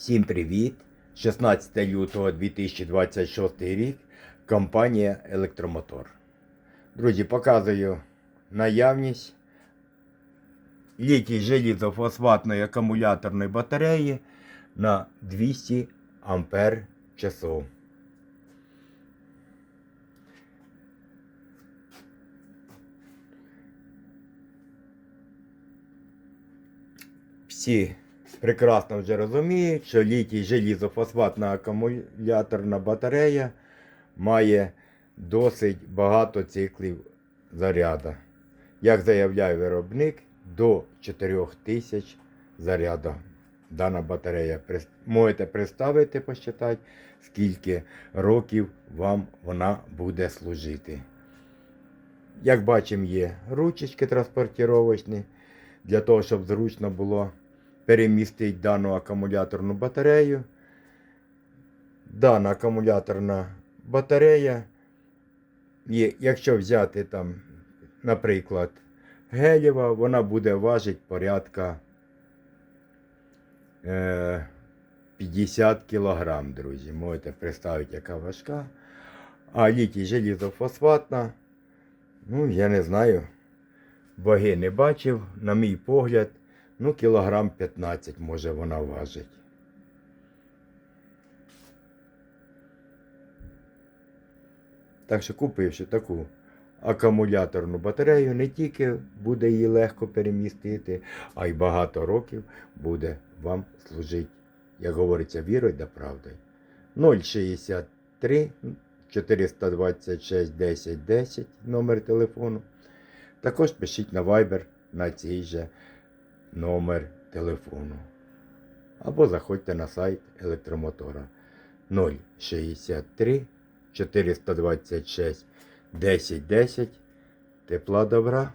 Всім привіт! 16 лютого 2026 рік. Компанія Електромотор. Друзі, показую наявність літій желізофосфатної акумуляторної батареї на 200 ампер часов. Всі прекрасно вже розуміють, що літій желізофосфатна акумуляторна батарея має досить багато циклів заряду. Як заявляє виробник, до 4000 заряду дана батарея. Можете представити, посчитати, скільки років вам вона буде служити. Як бачимо, є ручечки транспортировочні для того, щоб зручно було перемістити дану акумуляторну батарею. Дана акумуляторна батарея, є, якщо взяти там, наприклад, гелєва, вона буде важити порядка е, 50 кг, друзі. Можете представити, яка важка. А літій желізофосфатна, ну, я не знаю, ваги не бачив, на мій погляд, ну, кілограм 15 може вона важить. Так що купивши таку акумуляторну батарею, не тільки буде її легко перемістити, а й багато років буде вам служити, як говориться, вірою та правдою. 063 426 10 10 номер телефону. Також пишіть на Viber на цей же номер телефону. Або заходьте на сайт електромотора 063 426 10 10. Тепла добра.